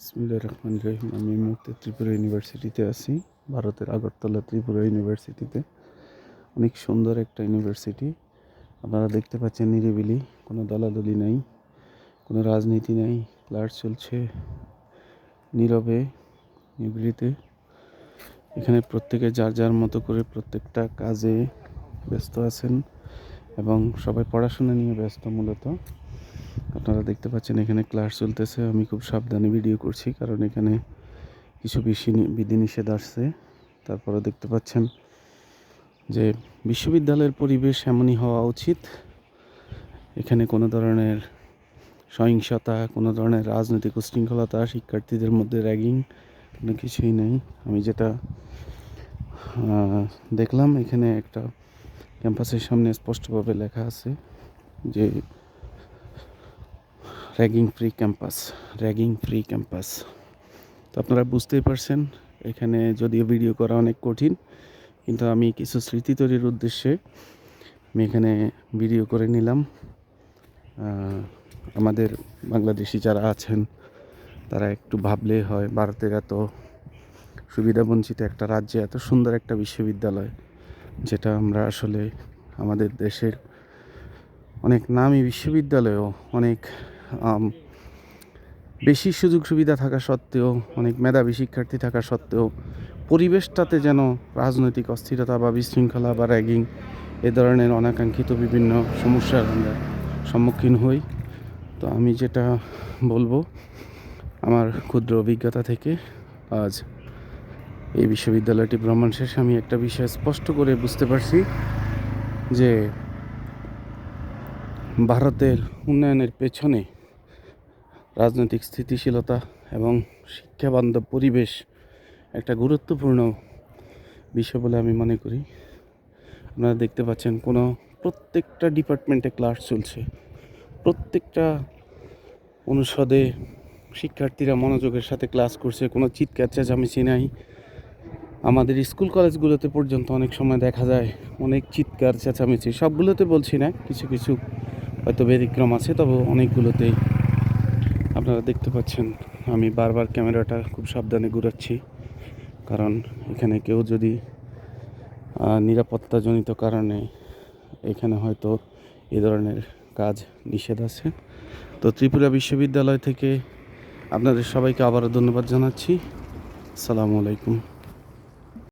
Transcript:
বিসমিল্লাহ রহমান রহিম। আমি মুহূর্তে ত্রিপুরা ইউনিভার্সিটিতে আছি, ভারতের আগরতলা ত্রিপুরা ইউনিভার্সিটিতে। অনেক সুন্দর একটা ইউনিভার্সিটি। আপনারা দেখতে পাচ্ছেন নিরিবিলি, কোনো দলাদলি নাই, কোনো রাজনীতি নাই ক্লাস চলছে নীরবে নিবৃতে এখানে প্রত্যেকে যার যার মতো করে প্রত্যেকটা কাজে ব্যস্ত আছেন এবং সবাই পড়াশোনা নিয়ে ব্যস্ত মূলত। আপনারা দেখতে পাচ্ছেন এখানে ক্লাস চলতেছে। আমি খুব সাবধানে ভিডিও করছি, কারণ এখানে কিছু বেশি বিধিনিষেধ আসছে। তারপরে দেখতে পাচ্ছেন যে বিশ্ববিদ্যালয়ের পরিবেশ এমনই হওয়া উচিত। এখানে কোনো ধরনের সহিংসতা, কোনো ধরনের রাজনৈতিক উশৃঙ্খলতা, শিক্ষার্থীদের মধ্যে র্যাগিং কোনো কিছুই নেই। আমি যেটা দেখলাম, এখানে একটা ক্যাম্পাসের সামনে স্পষ্টভাবে লেখা আছে যে ragging free campus ragging free campus তো আপনারা বুঝতেই পারছেন, এখানে যদিও ভিডিও করা অনেক কঠিন, কিন্তু আমি কিছু স্মৃতি তৈরির উদ্দেশ্যে আমি এখানে ভিডিও করে নিলাম। আমাদের বাংলাদেশি যারা আছেন, তারা একটু ভাবলে হয়, ভারতের এত সুবিধাবঞ্চিত একটা রাজ্যে, এত সুন্দর একটা বিশ্ববিদ্যালয়, যেটা আমরা আসলে আমাদের দেশের অনেক নামী বিশ্ববিদ্যালয়েও অনেক বেশি সুযোগ সুবিধা থাকা সত্ত্বেও, অনেক মেধাবী শিক্ষার্থী থাকা সত্ত্বেও, পরিবেশটাতে যেন রাজনৈতিক অস্থিরতা বা বিশৃঙ্খলা বা র্যাগিং এ ধরনের অনাকাঙ্ক্ষিত বিভিন্ন সমস্যার আমরা সম্মুখীন হই। তো আমি যেটা বলব, আমার ক্ষুদ্র অভিজ্ঞতা থেকে, আজ এই বিশ্ববিদ্যালয়টি ভ্রমণ শেষে আমি একটা বিষয় স্পষ্ট করে বুঝতে পারছি যে ভারতের উন্নয়নের পেছনে রাজনৈতিক স্থিতিশীলতা এবং শিক্ষাবান্ধব পরিবেশ একটা গুরুত্বপূর্ণ বিষয় বলে আমি মনে করি। আপনারা দেখতে পাচ্ছেন কোনো প্রত্যেকটা ডিপার্টমেন্টে ক্লাস চলছে। প্রত্যেকটা অনুষদে শিক্ষার্থীরা মনোযোগের সাথে ক্লাস করছে, কোনো চিৎকার চেঁচামেচি নাই। আমাদের স্কুল কলেজগুলোতে পর্যন্ত অনেক সময় দেখা যায় অনেক চিৎকার, চেঁচামেচি, সবগুলোতে বলছি না, কিছু কিছু হয়তো ব্যতিক্রম আছে, তবে অনেকগুলোতেই আপনারা দেখতে পাচ্ছেন, আমি বারবার ক্যামেরাটা খুব সাবধানে ঘুরাচ্ছি। কারণ এখানে কেউ যদি নিরাপত্তাজনিত কারণে এখানে হয়তো এ ধরনের কাজ নিষেধ আছে। তো ত্রিপুরা বিশ্ববিদ্যালয় থেকে আপনাদের সবাইকে আবারও ধন্যবাদ জানাচ্ছি। আসসালামু আলাইকুম।